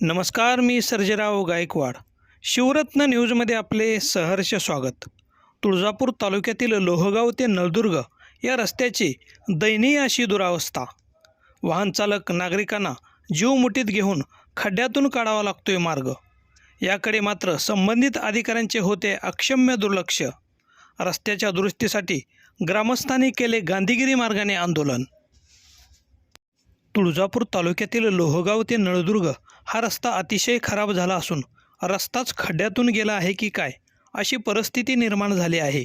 नमस्कार मी सर्जेराव गायकवाड. शिवरत्न न्यूजमध्ये आपले सहर्ष स्वागत. तुळजापूर तालुक्यातील लोहगाव ते नळदुर्ग या रस्त्याची दयनीय अशी दुरावस्था. वाहनचालक नागरिकांना जीव मुठीत घेऊन खड्ड्यातून काढावा लागतोय मार्ग. याकडे मात्र संबंधित अधिकाऱ्यांचे होते अक्षम्य दुर्लक्ष. रस्त्याच्या दुरुस्तीसाठी ग्रामस्थांनी केले गांधीगिरी मार्गाने आंदोलन. तुळजापूर तालुक्यातील लोहगाव ते नळदुर्ग हा रस्ता अतिशय खराब झाला असून रस्ताच खड्ड्यातून गेला आहे की काय अशी परिस्थिती निर्माण झाली आहे.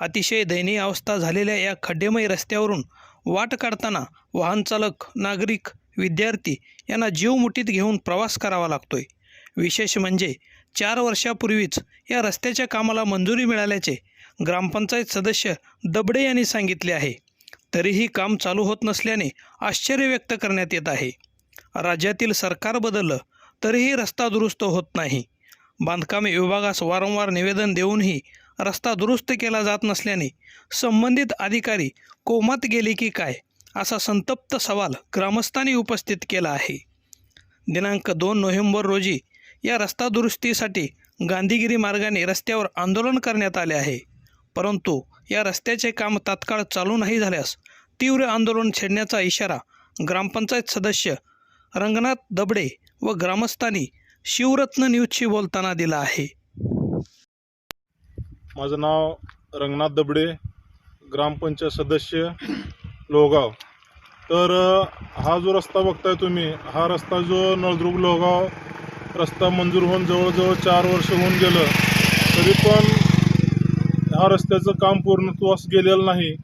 अतिशय दयनीय अवस्था झालेल्या या खड्डेमय रस्त्यावरून वाट काढताना वाहन चालक नागरिक विद्यार्थी यांना जीव मुठीत घेऊन प्रवास करावा लागतोय. विशेष म्हणजे चार वर्षापूर्वीच या रस्त्याच्या कामाला मंजुरी मिळाल्याचे ग्रामपंचायत सदस्य दबडे यांनी सांगितले आहे. तरीही काम चालू होत नसल्याने आश्चर्य व्यक्त करण्यात येत आहे. राज्यातील सरकार बदललं तरीही रस्ता दुरुस्त होत नाही. बांधकाम विभागास वारंवार निवेदन देऊनही रस्ता दुरुस्त केला जात नसल्याने संबंधित अधिकारी कोमात गेले की काय असा संतप्त सवाल ग्रामस्थांनी उपस्थित केला आहे. दिनांक दोन नोव्हेंबर रोजी या रस्ता दुरुस्तीसाठी गांधीगिरी मार्गाने रस्त्यावर आंदोलन करण्यात आले आहे. परंतु या रस्त्याचे काम तात्काळ चालू नाही झाल्यास तीव्र आंदोलन छेडण्याचा इशारा ग्रामपंचायत सदस्य रंगनाथ दबडे व ग्रामस्थांनी शिवरत्न न्यूजशी बोलताना दिला आहे. माझं नाव रंगनाथ दबडे ग्रामपंचायत सदस्य लोहगाव. तर हा जो रस्ता बघताय तुम्ही हा रस्ता जो नळदुर्ग लोहगाव रस्ता मंजूर होऊन जवळजवळ चार वर्ष होऊन गेलं तरी पण हा रस्त्याचं काम पूर्णत्वास गेलेलं नाही.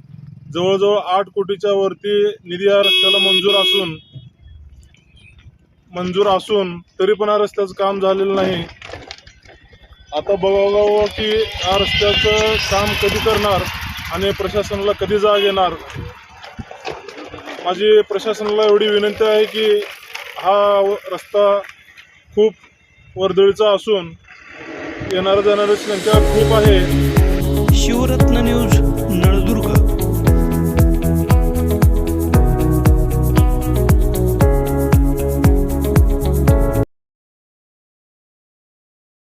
जवळजवळ आठ कोटीच्या वरती निधी या रस्त्याला मंजूर असून मंजूर असून तरी पण या रस्त्याचं काम झालेलं नाही. आता बघावं की या रस्त्याचं काम कधी करणार आणि प्रशासनाला कधी जाग येणार? माझी प्रशासनाला एवढी विनंती आहे की हा रस्ता खूप वर्दळीचा असून येणाऱ्या जाणाऱ्याची संख्या खूप आहे. शिवरत्न न्यूज.